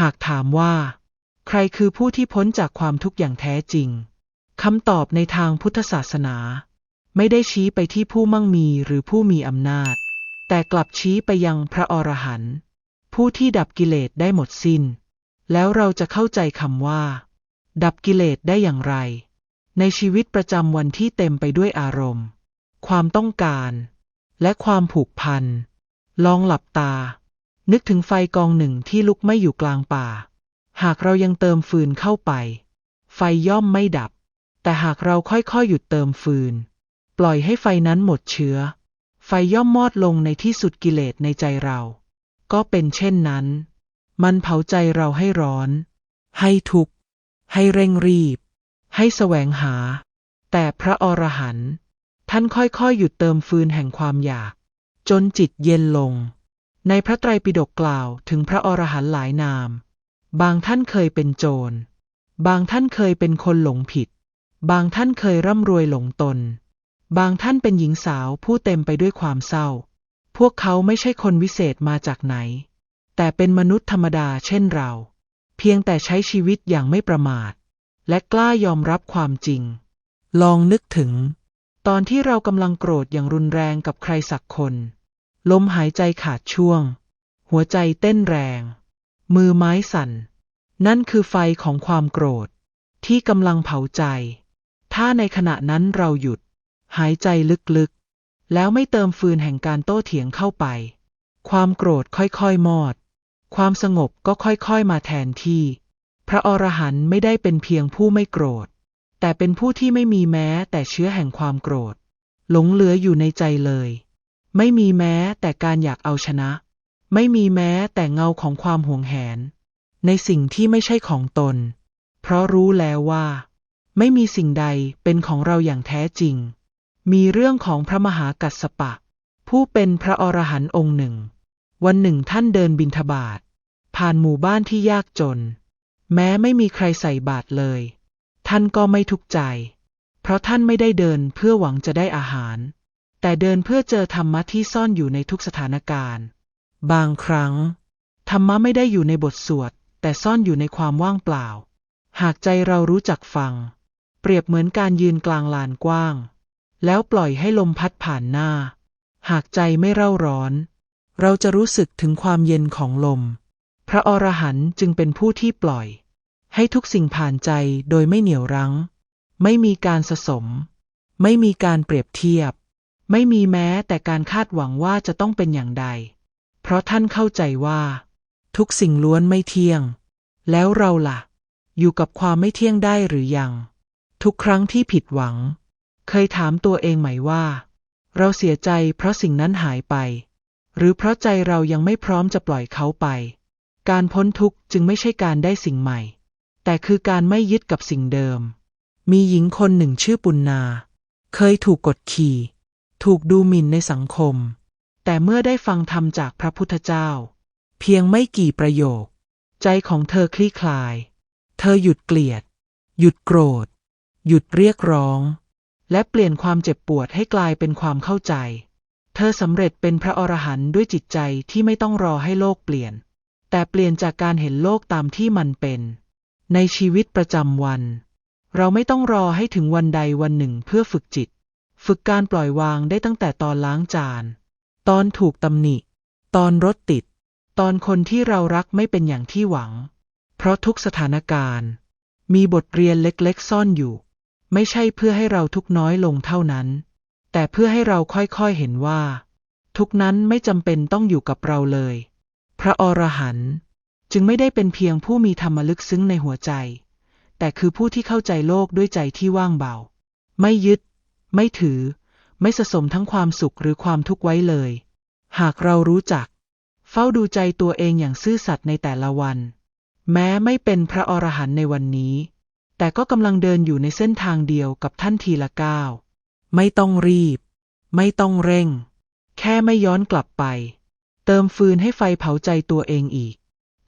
หากถามว่า ใครคือผู้ที่พ้นจากความทุกข์อย่างแท้จริงคำตอบในทางพุทธศาสนา ไม่ได้ชี้ไปที่ผู้มั่งมีหรือผู้มีอำนาจ แต่กลับชี้ไปยังพระอรหันต์ผู้ที่ดับกิเลสได้หมดสิ้น แล้วเราจะเข้าใจคำว่า ดับกิเลสได้อย่างไร ในชีวิตประจำวันที่เต็มไปด้วยอารมณ์ ความต้องการ และความผูกพัน ลองหลับตา นึกถึงไฟกองหนึ่งที่ลุกไม่อยู่กลางป่า หากเรายังเติมฟืนเข้าไป ไฟย่อมไม่ดับ แต่หากเราค่อยๆหยุดเติมฟืน ปล่อยให้ไฟนั้นหมดเชื้อ ไฟย่อมมอดลงในที่สุดกิเลสในใจเรา ก็เป็นเช่นนั้น มันเผาใจเราให้ร้อน ให้ทุกข์ ให้เร่งรีบ ให้แสวงหา แต่พระอรหันต์ท่านค่อยๆหยุดเติมฟืนแห่งความอยาก จนจิตเย็นลง ในพระไตรปิฎกกล่าวถึงพระอรหันต์หลายนาม บางท่านเคยเป็นโจร บางท่านเคยเป็นคนหลงผิด บางท่านเคยร่ำรวยหลงตน บางท่านเป็นหญิงสาวผู้เต็มไปด้วยความเศร้า พวกเขาไม่ใช่คนวิเศษมาจากไหน แต่เป็นมนุษย์ธรรมดาเช่นเรา เพียงแต่ใช้ชีวิตอย่างไม่ประมาท และกล้ายอมรับความจริง ลองนึกถึง ตอนที่เรากำลังโกรธอย่างรุนแรงกับใครสักคน ลมหายใจขาดช่วง หัวใจเต้นแรง มือไม้สั่น นั่นคือไฟของความโกรธ ที่กำลังเผาใจ ถ้าในขณะนั้นเราหยุด หายใจลึกๆ แล้วไม่เติมฟืนแห่งการโต้เถียงเข้าไป ความโกรธค่อยๆมอด ความสงบก็ค่อยๆมาแทนที่ พระอรหันต์ไม่ได้เป็นเพียงผู้ไม่โกรธ แต่เป็นผู้ที่ไม่มีแม้แต่เชื้อแห่งความโกรธ หลงเหลืออยู่ในใจเลย ไม่มีแม้แต่การอยากเอาชนะ ไม่มีแม้แต่เงาของความห่วงแหน ในสิ่งที่ไม่ใช่ของตน เพราะรู้แล้วว่า ไม่มีสิ่งใดเป็นของเราอย่างแท้จริง มีเรื่องของพระมหากัสสปะ ผู้เป็นพระอรหันต์องค์หนึ่ง วันหนึ่งท่านเดินบินทบาท ผ่านหมู่บ้านที่ยากจน แม้ไม่มีใครใส่บาตรเลย ท่านก็ไม่ทุกข์ใจ เพราะท่านไม่ได้เดินเพื่อหวังจะได้อาหาร แต่เดินเพื่อเจอธรรมะที่ซ่อนอยู่ในทุกสถานการณ์ บางครั้ง ธรรมะไม่ได้อยู่ในบทสวด แต่ซ่อนอยู่ในความว่างเปล่า หากใจเรารู้จักฟัง เปรียบเหมือนการยืนกลางลานกว้าง แล้วปล่อยให้ลมพัดผ่านหน้า หากใจไม่เร่าร้อน เราจะรู้สึกถึงความเย็นของลม พระอรหันต์จึงเป็นผู้ที่ปล่อย ให้ทุกสิ่งผ่านใจโดยไม่เหนี่ยวรั้ง ไม่มีการสะสม ไม่มีการเปรียบเทียบ ไม่มีแม้แต่การคาดหวังว่าจะต้องเป็นอย่างใด เพราะท่านเข้าใจว่า ทุกสิ่งล้วนไม่เที่ยง แล้วเราล่ะ อยู่กับความไม่เที่ยงได้หรือยัง ทุกครั้งที่ผิดหวัง เคยถามตัวเองไหมว่า เราเสียใจเพราะสิ่งนั้นหายไป หรือเพราะใจเรายังไม่พร้อมจะปล่อยเขาไป การพ้นทุกข์จึงไม่ใช่การได้สิ่งใหม่ แต่คือการไม่ยึดกับสิ่งเดิม มีหญิงคนหนึ่งชื่อปุณนา เคยถูกกดขี่ ถูกดูหมิ่นในสังคม แต่เมื่อได้ฟังธรรมจากพระพุทธเจ้า เพียงไม่กี่ประโยค ใจของเธอคลี่คลาย เธอหยุดเกลียด หยุดโกรธ หยุดเรียกร้อง และเปลี่ยนความเจ็บปวดให้กลายเป็นความเข้าใจ เธอสำเร็จเป็นพระอรหันต์ด้วยจิตใจที่ไม่ต้องรอให้โลกเปลี่ยน แต่เปลี่ยนจากการเห็นโลกตามที่มันเป็น ในชีวิตประจำวัน เราไม่ต้องรอให้ถึงวันใดวันหนึ่งเพื่อฝึกจิต ฝึกการปล่อยวางได้ตั้งแต่ตอนล้างจาน ตอนถูกตำหนิ ตอนรถติด ตอนคนที่เรารักไม่เป็นอย่างที่หวัง เพราะทุกสถานการณ์ มีบทเรียนเล็กๆ ซ่อนอยู่ ไม่ใช่เพื่อให้เราทุกน้อยลงเท่านั้น แต่เพื่อให้เราค่อยๆเห็นว่า ทุกนั้นไม่จำเป็นต้องอยู่กับเราเลย พระอรหันต์จึงไม่ได้เป็นเพียงผู้มีธรรมลึกซึ้งในหัวใจ แต่คือผู้ที่เข้าใจโลกด้วยใจที่ว่างเบา ไม่ยึด ไม่ถือ ไม่สะสมทั้งความสุขหรือความทุกข์ไว้เลย หากเรารู้จัก เฝ้าดูใจตัวเองอย่างซื่อสัตย์ในแต่ละวัน แม้ไม่เป็นพระอรหันต์ในวันนี้ แต่ก็กำลังเดินอยู่ในเส้นทางเดียวกับท่านทีละก้าวไม่ต้องรีบ ไม่ต้องเร่ง แค่ไม่ย้อนกลับไป เติมฟืนให้ไฟเผาใจตัวเองอีก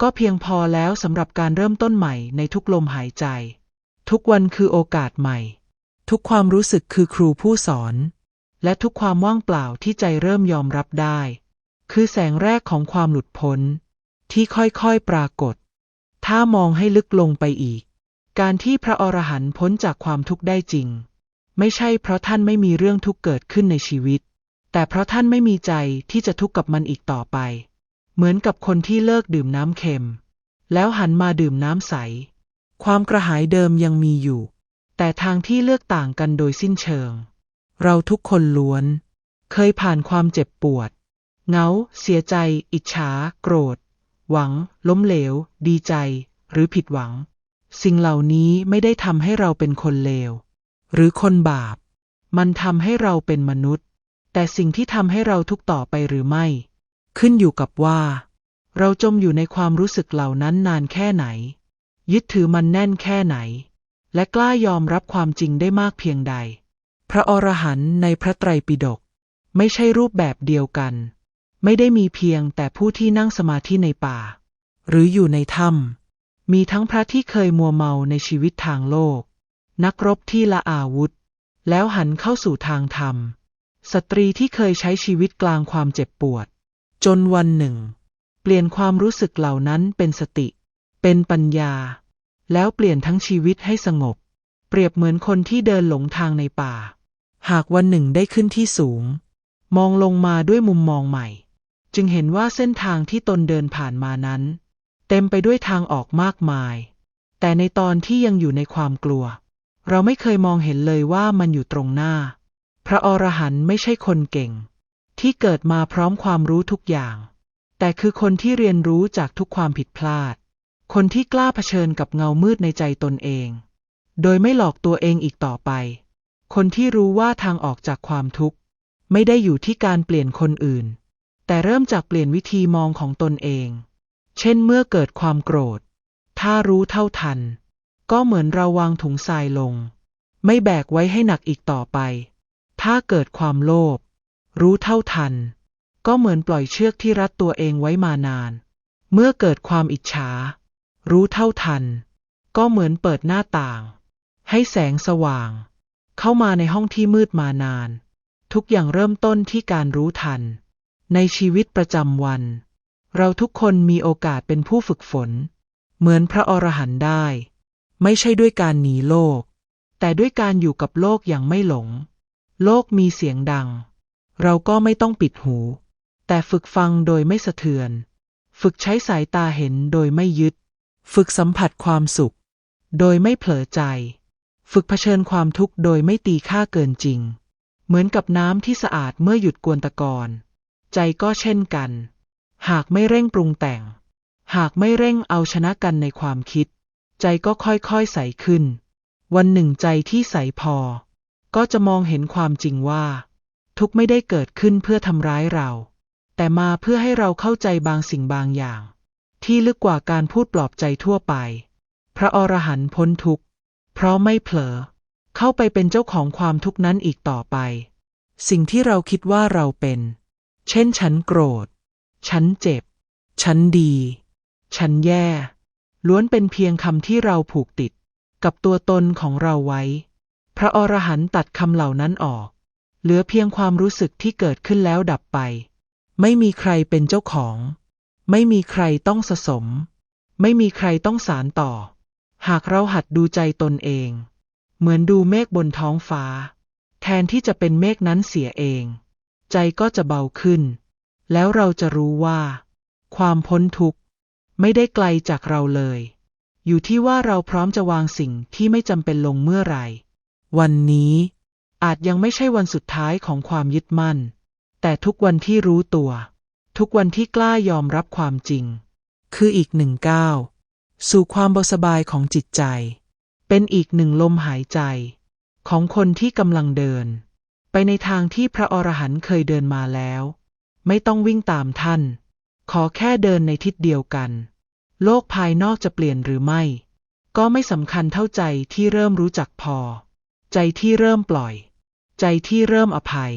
ก็เพียงพอแล้วสำหรับการเริ่มต้นใหม่ในทุกลมหายใจ ทุกวันคือโอกาสใหม่ ทุกความรู้สึกคือครูผู้สอน และทุกความว่างเปล่าที่ใจเริ่มยอมรับได้ คือแสงแรกของความหลุดพ้น ที่ค่อยๆปรากฏ ถ้ามองให้ลึกลงไปอีก การที่พระอรหันต์พ้นจากความทุกข์ได้จริง ไม่ใช่เพราะท่านไม่มีเรื่องทุกข์เกิดขึ้นในชีวิต แต่เพราะท่านไม่มีใจที่จะทุกข์กับมันอีกต่อไป เหมือนกับคนที่เลิกดื่มน้ำเค็ม แล้วหันมาดื่มน้ำใส ความกระหายเดิมยังมีอยู่ แต่ทางที่เลือกต่างกันโดยสิ้นเชิง เราทุกคนล้วน เคยผ่านความเจ็บปวด เงา เสียใจ อิจฉา โกรธ หวัง ล้มเหลว ดีใจ หรือผิดหวัง สิ่งเหล่านี้ไม่ได้ทำให้เราเป็นคนเลว หรือคนบาป มันทำให้เราเป็นมนุษย์ แต่สิ่งที่ทำให้เราทุกต่อไปหรือไม่ ขึ้นอยู่กับว่า เราจมอยู่ในความรู้สึกเหล่านั้นนานแค่ไหน ยึดถือมันแน่นแค่ไหน และกล้ายอมรับความจริงได้มากเพียงใด พระอรหันต์ในพระไตรปิฎกไม่ใช่รูปแบบเดียวกัน ไม่ได้มีเพียงแต่ผู้ที่นั่งสมาธิในป่า หรืออยู่ในถ้ำมีทั้งพระที่เคยมัวเมาในชีวิตทางโลก นักรบที่ละอาวุธ แล้วหันเข้าสู่ทางธรรม สตรีที่เคยใช้ชีวิตกลางความเจ็บปวด จนวันหนึ่ง เปลี่ยนความรู้สึกเหล่านั้นเป็นสติ เป็นปัญญา แล้วเปลี่ยนทั้งชีวิตให้สงบ เปรียบเหมือนคนที่เดินหลงทางในป่า หากวันหนึ่งได้ขึ้นที่สูง มองลงมาด้วยมุมมองใหม่ จึงเห็นว่าเส้นทางที่ตนเดินผ่านมานั้น เต็มไปด้วยทางออกมากมาย แต่ในตอนที่ยังอยู่ในความกลัว เราไม่เคยมองเห็นเลยว่ามันอยู่ตรงหน้า พระอรหันต์ไม่ใช่คนเก่ง ที่เกิดมาพร้อมความรู้ทุกอย่าง แต่คือคนที่เรียนรู้จากทุกความผิดพลาด คนที่กล้าเผชิญกับเงามืดในใจตนเอง โดยไม่หลอกตัวเองอีกต่อไป คนที่รู้ว่าทางออกจากความทุกข์ ไม่ได้อยู่ที่การเปลี่ยนคนอื่น แต่เริ่มจากเปลี่ยนวิธีมองของตนเอง เช่นเมื่อเกิดความโกรธ ถ้ารู้เท่าทัน ก็เหมือนเราวางถุงทรายลง ไม่แบกไว้ให้หนักอีกต่อไป ถ้าเกิดความโลภรู้เท่าทัน ก็เหมือนปล่อยเชือกที่รัดตัวเองไว้มานาน เมื่อเกิดความอิจฉา รู้เท่าทัน ก็เหมือนเปิดหน้าต่าง ให้แสงสว่าง เข้ามาในห้องที่มืดมานาน ทุกอย่างเริ่มต้นที่การรู้ทัน ในชีวิตประจำวัน เราทุกคนมีโอกาสเป็นผู้ฝึกฝน เหมือนพระอรหันต์ได้ ไม่ใช่ด้วยการหนีโลก แต่ด้วยการอยู่กับโลกอย่างไม่หลง โลกมีเสียงดัง เราก็ไม่ต้องปิดหู แต่ฝึกฟังโดยไม่สะเทือน ฝึกใช้สายตาเห็นโดยไม่ยึด ฝึกสัมผัสความสุข โดยไม่เผลอใจ ฝึกเผชิญความทุกข์โดยไม่ตีค่าเกินจริง เหมือนกับน้ำที่สะอาดเมื่อหยุดกวนตะกอน ใจก็เช่นกัน หากไม่เร่งปรุงแต่ง หากไม่เร่งเอาชนะกันในความคิด ใจก็ค่อยๆใสขึ้น วันหนึ่งใจที่ใสพอ ก็จะมองเห็นความจริงว่า ทุกไม่ได้เกิดขึ้นเพื่อทำร้ายเรา แต่มาเพื่อให้เราเข้าใจบางสิ่งบางอย่าง ที่ลึกกว่าการพูดปลอบใจทั่วไป พระอรหันต์พ้นทุกข์ เพราะไม่เผลอ เข้าไปเป็นเจ้าของความทุกข์นั้นอีกต่อไป สิ่งที่เราคิดว่าเราเป็น เช่นฉันโกรธ ฉันเจ็บ ฉันดี ฉันแย่ ล้วนเป็นเพียงคำที่เราผูกติด กับตัวตนของเราไว้ พระอรหันต์ตัดคำเหล่านั้นออก เหลือเพียงความรู้สึกที่เกิดขึ้นแล้วดับไป ไม่มีใครเป็นเจ้าของ ไม่มีใครต้องสะสม ไม่มีใครต้องสารต่อ หากเราหัดดูใจตนเอง เหมือนดูเมฆบนท้องฟ้า แทนที่จะเป็นเมฆนั้นเสียเอง ใจก็จะเบาขึ้น แล้วเราจะรู้ว่า ความพ้นทุกข์ ไม่ได้ไกลจากเราเลย อยู่ที่ว่าเราพร้อมจะวางสิ่งที่ไม่จำเป็นลงเมื่อไหร่ วันนี้อาจยังไม่ใช่วันสุดท้ายของความยึดมั่น แต่ทุกวันที่รู้ตัว ทุกวันที่กล้ายอมรับความจริง คืออีกหนึ่งก้าวสู่ความเบาสบายของจิตใจ เป็นอีกหนึ่งลมหายใจ ของคนที่กำลังเดิน ไปในทางที่พระอรหันต์เคยเดินมาแล้ว ไม่ต้องวิ่งตามท่าน ขอแค่เดินในทิศเดียวกัน โลกภายนอกจะเปลี่ยนหรือไม่ ก็ไม่สำคัญเท่าใจที่เริ่มรู้จักพอ ใจที่เริ่มปล่อย ใจที่เริ่มอภัย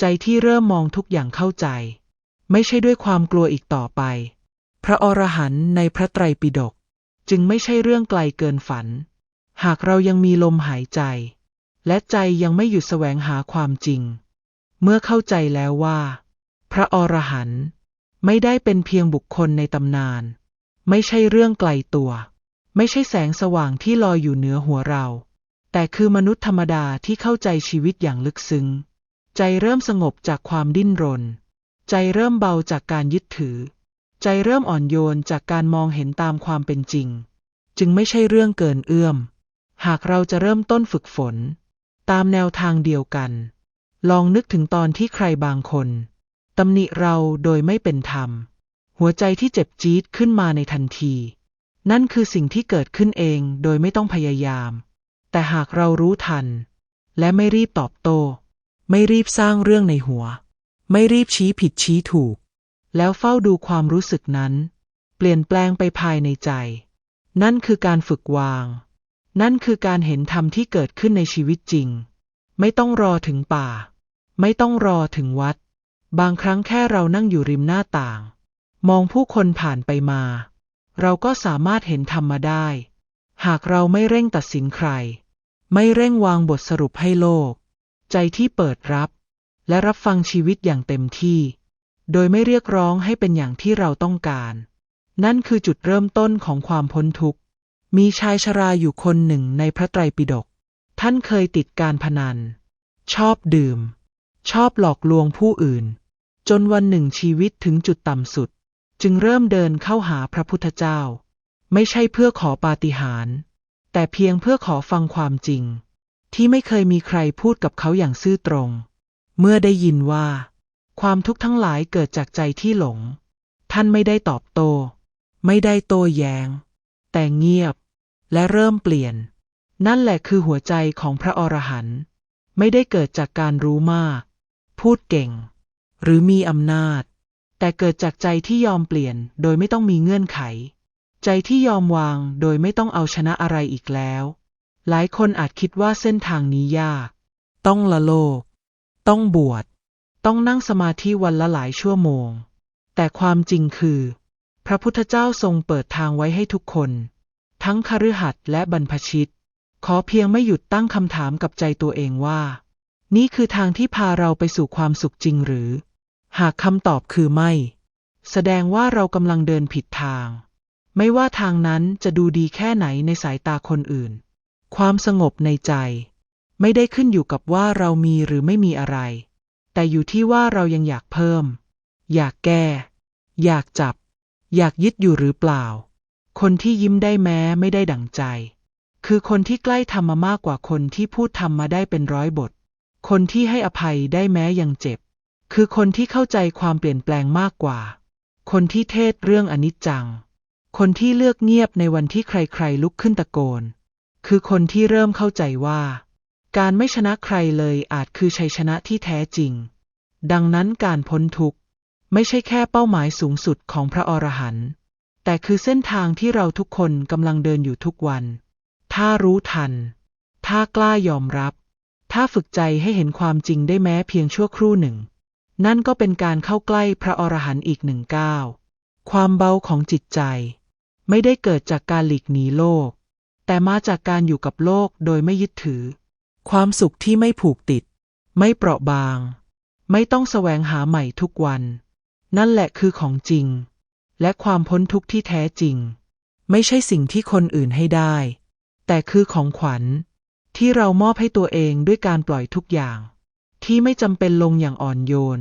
ใจที่เริ่มมองทุกอย่างเข้าใจ ไม่ใช่ด้วยความกลัวอีกต่อไป พระอรหันต์ในพระไตรปิฎกจึงไม่ใช่เรื่องไกลเกินฝัน หากเรายังมีลมหายใจ และใจยังไม่หยุดแสวงหาความจริง เมื่อเข้าใจแล้วว่า พระอรหันต์ไม่ได้เป็นเพียงบุคคลในตำนาน ไม่ใช่เรื่องไกลตัว ไม่ใช่แสงสว่างที่ลอยอยู่เหนือหัวเรา แต่คือมนุษย์ธรรมดาที่เข้าใจชีวิตอย่างลึกซึ้ง ใจเริ่มสงบจากความดิ้นรน ใจเริ่มเบาจากการยึดถือ ใจเริ่มอ่อนโยนจากการมองเห็นตามความเป็นจริง จึงไม่ใช่เรื่องเกินเอื้อม หากเราจะเริ่มต้นฝึกฝน ตามแนวทางเดียวกัน ลองนึกถึงตอนที่ใครบางคนตำหนิเราโดยไม่เป็นธรรม หัวใจที่เจ็บจี๊ดขึ้นมาในทันที นั่นคือสิ่งที่เกิดขึ้นเองโดยไม่ต้องพยายาม แต่หากเรารู้ทัน และไม่รีบตอบโต้ ไม่รีบสร้างเรื่องในหัว ไม่รีบชี้ผิดชี้ถูก แล้วเฝ้าดูความรู้สึกนั้น เปลี่ยนแปลงไปภายในใจ นั่นคือการฝึกวาง นั่นคือการเห็นธรรมที่เกิดขึ้นในชีวิตจริง ไม่ต้องรอถึงป่า ไม่ต้องรอถึงวัด บางครั้งแค่เรานั่งอยู่ริมหน้าต่าง มองผู้คนผ่านไปมา เราก็สามารถเห็นธรรมมาได้ หากเราไม่เร่งตัดสินใคร ไม่เร่งวางบทสรุปให้โลก ใจที่เปิดรับ และรับฟังชีวิตอย่างเต็มที่ โดยไม่เรียกร้องให้เป็นอย่างที่เราต้องการ นั่นคือจุดเริ่มต้นของความพ้นทุกข์ มีชายชราอยู่คนหนึ่งในพระไตรปิฎก ท่านเคยติดการพนัน ชอบดื่ม ชอบหลอกลวงผู้อื่น จนวันหนึ่งชีวิตถึงจุดต่ำสุด จึงเริ่มเดินเข้าหาพระพุทธเจ้า ไม่ใช่เพื่อขอปาฏิหาริย์แต่เพียงเพื่อขอฟังความจริง ที่ไม่เคยมีใครพูดกับเขาอย่างซื่อตรง เมื่อได้ยินว่า ความทุกข์ทั้งหลายเกิดจากใจที่หลง ท่านไม่ได้ตอบโต้ ไม่ได้โต้แย้ง แต่เงียบ และเริ่มเปลี่ยน นั่นแหละคือหัวใจของพระอรหันต์ไม่ได้เกิดจากการรู้มาก พูดเก่ง หรือมีอำนาจ แต่เกิดจากใจที่ยอมเปลี่ยนโดยไม่ต้องมีเงื่อนไข ใจที่ยอมวางโดยไม่ต้องเอาชนะอะไรอีกแล้ว หลายคนอาจคิดว่าเส้นทางนี้ยาก ต้องละโลก ต้องบวช ต้องนั่งสมาธิวันละหลายชั่วโมง แต่ความจริงคือ พระพุทธเจ้าทรงเปิดทางไว้ให้ทุกคน ทั้งคฤหัสถ์และบรรพชิต ขอเพียงไม่หยุดตั้งคำถามกับใจตัวเองว่า นี่คือทางที่พาเราไปสู่ความสุขจริงหรือ หากคำตอบคือไม่ แสดงว่าเรากำลังเดินผิดทาง ไม่ว่าทางนั้นจะดูดีแค่ไหนในสายตาคนอื่น ความสงบในใจ ไม่ได้ขึ้นอยู่กับว่าเรามีหรือไม่มีอะไร แต่อยู่ที่ว่าเรายังอยากเพิ่ม อยากแก้ อยากจับ อยากยึดอยู่หรือเปล่า คนที่ยิ้มได้แม้ไม่ได้ดั่งใจ คือคนที่ใกล้ทำมามากกว่าคนที่พูดทำมาได้เป็นร้อยบท คนที่ให้อภัยได้แม้ยังเจ็บ คือคนที่เข้าใจความเปลี่ยนแปลงมากกว่า คนที่เทศเรื่องอนิจจัง คนที่เลือกเงียบในวันที่ใครๆลุกขึ้นตะโกน คือคนที่เริ่มเข้าใจว่า การไม่ชนะใครเลยอาจคือชัยชนะที่แท้จริง ดังนั้นการพ้นทุกข์ ไม่ใช่แค่เป้าหมายสูงสุดของพระอรหันต์แต่คือเส้นทางที่เราทุกคนกำลังเดินอยู่ทุกวัน ถ้ารู้ทัน ถ้ากล้ายอมรับ ถ้าฝึกใจให้เห็นความจริงได้แม้เพียงชั่วครู่หนึ่ง นั่นก็เป็นการเข้าใกล้พระอรหันต์อีกหนึ่งก้าว ความเบาของจิตใจ ไม่ได้เกิดจากการหลีกหนีโลก แต่มาจากการอยู่กับโลกโดยไม่ยึดถือ ความสุขที่ไม่ผูกติด ไม่เปราะบาง ไม่ต้องแสวงหาใหม่ทุกวัน นั่นแหละคือของจริง และความพ้นทุกข์ที่แท้จริง ไม่ใช่สิ่งที่คนอื่นให้ได้ แต่คือของขวัญ ที่เรามอบให้ตัวเองด้วยการปล่อยทุกอย่าง ที่ไม่จำเป็นลงอย่างอ่อนโยน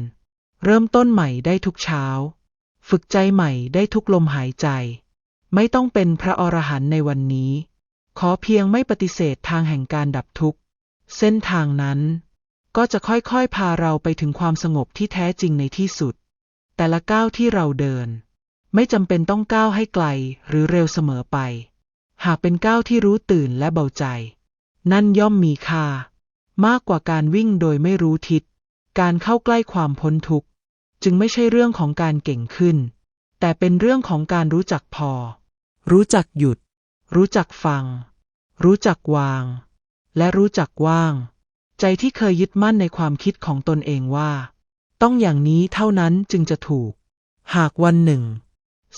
เริ่มต้นใหม่ได้ทุกเช้า ฝึกใจใหม่ได้ทุกลมหายใจ ไม่ต้องเป็นพระอรหันต์ในวันนี้ ขอเพียงไม่ปฏิเสธทางแห่งการดับทุกข์ เส้นทางนั้น ก็จะค่อยๆ พาเราไปถึงความสงบที่แท้จริงในที่สุด แต่ละก้าวที่เราเดิน ไม่จำเป็นต้องก้าวให้ไกลหรือเร็วเสมอไป หากเป็นก้าวที่รู้ตื่นและเบาใจ นั่นย่อมมีค่า มากกว่าการวิ่งโดยไม่รู้ทิศ การเข้าใกล้ความพ้นทุกข์ จึงไม่ใช่เรื่องของการเก่งขึ้น แต่เป็นเรื่องของการรู้จักพอ รู้จักหยุด รู้จักฟัง รู้จักวาง และรู้จักว่าง ใจที่เคยยึดมั่นในความคิดของตนเองว่า ต้องอย่างนี้เท่านั้นจึงจะถูก หากวันหนึ่ง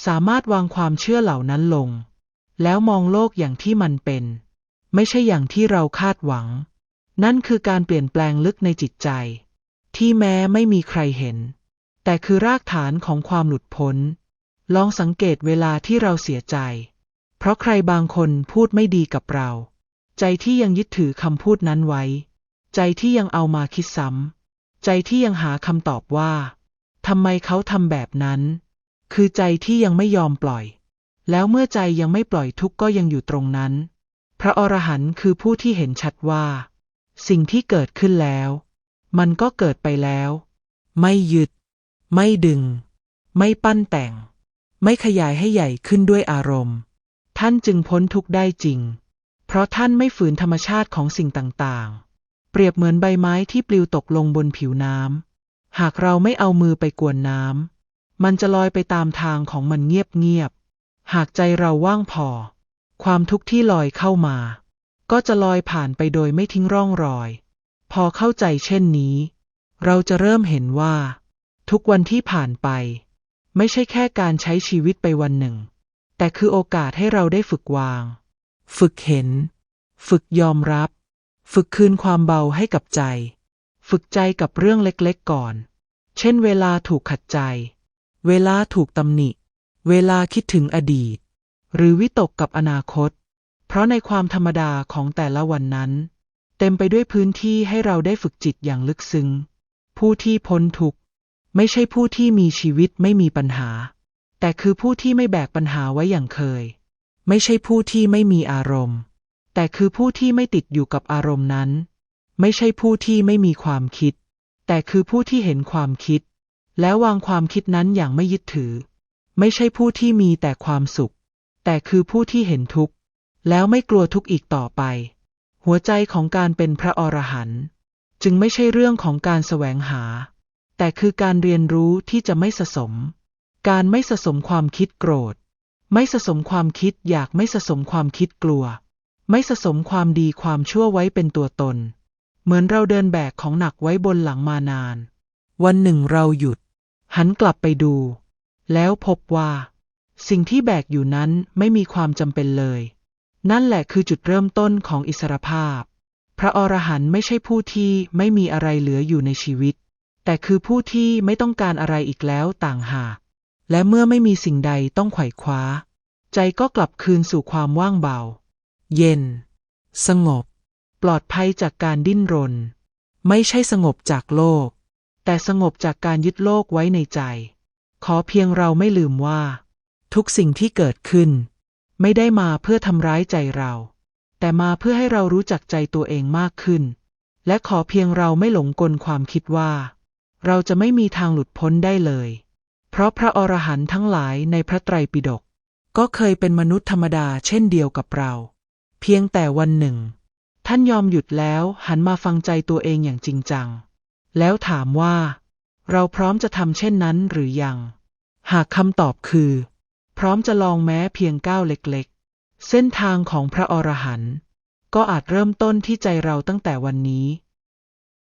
สามารถวางความเชื่อเหล่านั้นลง แล้วมองโลกอย่างที่มันเป็น ไม่ใช่อย่างที่เราคาดหวัง นั่นคือการเปลี่ยนแปลงลึกในจิตใจ ที่แม้ไม่มีใครเห็น แต่คือรากฐานของความหลุดพ้น ลองสังเกตเวลาที่เราเสียใจ เพราะใครบางคนพูดไม่ดีกับเรา ใจที่ยังยึดถือคำพูดนั้นไว้ ใจที่ยังเอามาคิดซ้ำ ใจที่ยังหาคำตอบว่าทำไมเขาทำแบบนั้น คือใจที่ยังไม่ยอมปล่อย แล้วเมื่อใจยังไม่ปล่อยทุกก็ยังอยู่ตรงนั้น พระอรหันต์คือผู้ที่เห็นชัดว่า สิ่งที่เกิดขึ้นแล้ว มันก็เกิดไปแล้ว ไม่ยึด ไม่ดึง ไม่ปั้นแต่ง ไม่ขยายให้ใหญ่ขึ้นด้วยอารมณ์ ท่านจึงพ้นทุกข์ได้จริง ราะท่านไม่ฝืนธรรมชาติของสิ่งต่างๆ เปรียบเหมือนใบไม้ที่ปลิวตกลงบนผิวน้ำ หากเราไม่เอามือไปกวนน้ำ มันจะลอยไปตามทางของมันเงียบๆ หากใจเราว่างพอ ความทุกข์ที่ลอยเข้ามา ก็จะลอยผ่านไปโดยไม่ทิ้งร่องรอย พอเข้าใจเช่นนี้ เราจะเริ่มเห็นว่า ทุกวันที่ผ่านไป ไม่ใช่แค่การใช้ชีวิตไปวันหนึ่ง แต่คือโอกาสให้เราได้ฝึกวาง ฝึกเห็น ฝึกยอมรับ ฝึกคืนความเบาให้กับใจ ฝึกใจกับเรื่องเล็กๆก่อน เช่นเวลาถูกขัดใจ เวลาถูกตำหนิ เวลาคิดถึงอดีต หรือวิตกกับอนาคต เพราะในความธรรมดาของแต่ละวันนั้น เต็มไปด้วยพื้นที่ให้เราได้ฝึกจิตอย่างลึกซึ้ง ผู้ที่พ้นทุกข์ไม่ใช่ผู้ที่มีชีวิตไม่มีปัญหา แต่คือผู้ที่ไม่แบกปัญหาไว้อย่างเคย ไม่ใช่ผู้ที่ไม่มีอารมณ์ แต่คือผู้ที่ไม่ติดอยู่กับอารมณ์นั้น ไม่ใช่ผู้ที่ไม่มีความคิด แต่คือผู้ที่เห็นความคิด แล้ววางความคิดนั้นอย่างไม่ยึดถือ ไม่ใช่ผู้ที่มีแต่ความสุข แต่คือผู้ที่เห็นทุกข์ แล้วไม่กลัวทุกข์อีกต่อไป หัวใจของการเป็นพระอรหันต์จึงไม่ใช่เรื่องของการแสวงหา แต่คือการเรียนรู้ที่จะไม่สะสม การไม่สะสมความคิดโกรธ ไม่สะสมความคิดอยากไม่สะสมความคิดกลัว ไม่สะสมความดีความชั่วไว้เป็นตัวตน เหมือนเราเดินแบกของหนักไว้บนหลังมานาน วันหนึ่งเราหยุด หันกลับไปดู แล้วพบว่า สิ่งที่แบกอยู่นั้นไม่มีความจำเป็นเลย นั่นแหละคือจุดเริ่มต้นของอิสรภาพ พระอรหันต์ไม่ใช่ผู้ที่ไม่มีอะไรเหลืออยู่ในชีวิต แต่คือผู้ที่ไม่ต้องการอะไรอีกแล้วต่างหาก และเมื่อไม่มีสิ่งใดต้องไขว่คว้า ใจก็กลับคืนสู่ความว่างเบา เย็น สงบ ปลอดภัยจากการดิ้นรน ไม่ใช่สงบจากโลก แต่สงบจากการยึดโลกไว้ในใจ ขอเพียงเราไม่ลืมว่า ทุกสิ่งที่เกิดขึ้น ไม่ได้มาเพื่อทำร้ายใจเรา แต่มาเพื่อให้เรารู้จักใจตัวเองมากขึ้น และขอเพียงเราไม่หลงกลความคิดว่า เราจะไม่มีทางหลุดพ้นได้เลย เพราะพระอรหันต์ทั้งหลายในพระไตรปิฎกก็เคยเป็นมนุษย์ธรรมดาเช่นเดียวกับเรา เพียงแต่วันหนึ่ง ท่านยอมหยุดแล้วหันมาฟังใจตัวเองอย่างจริงจัง แล้วถามว่า เราพร้อมจะทำเช่นนั้นหรือยัง หากคำตอบคือ พร้อมจะลองแม้เพียงก้าวเล็กๆ เส้นทางของพระอรหันต์ก็อาจเริ่มต้นที่ใจเราตั้งแต่วันนี้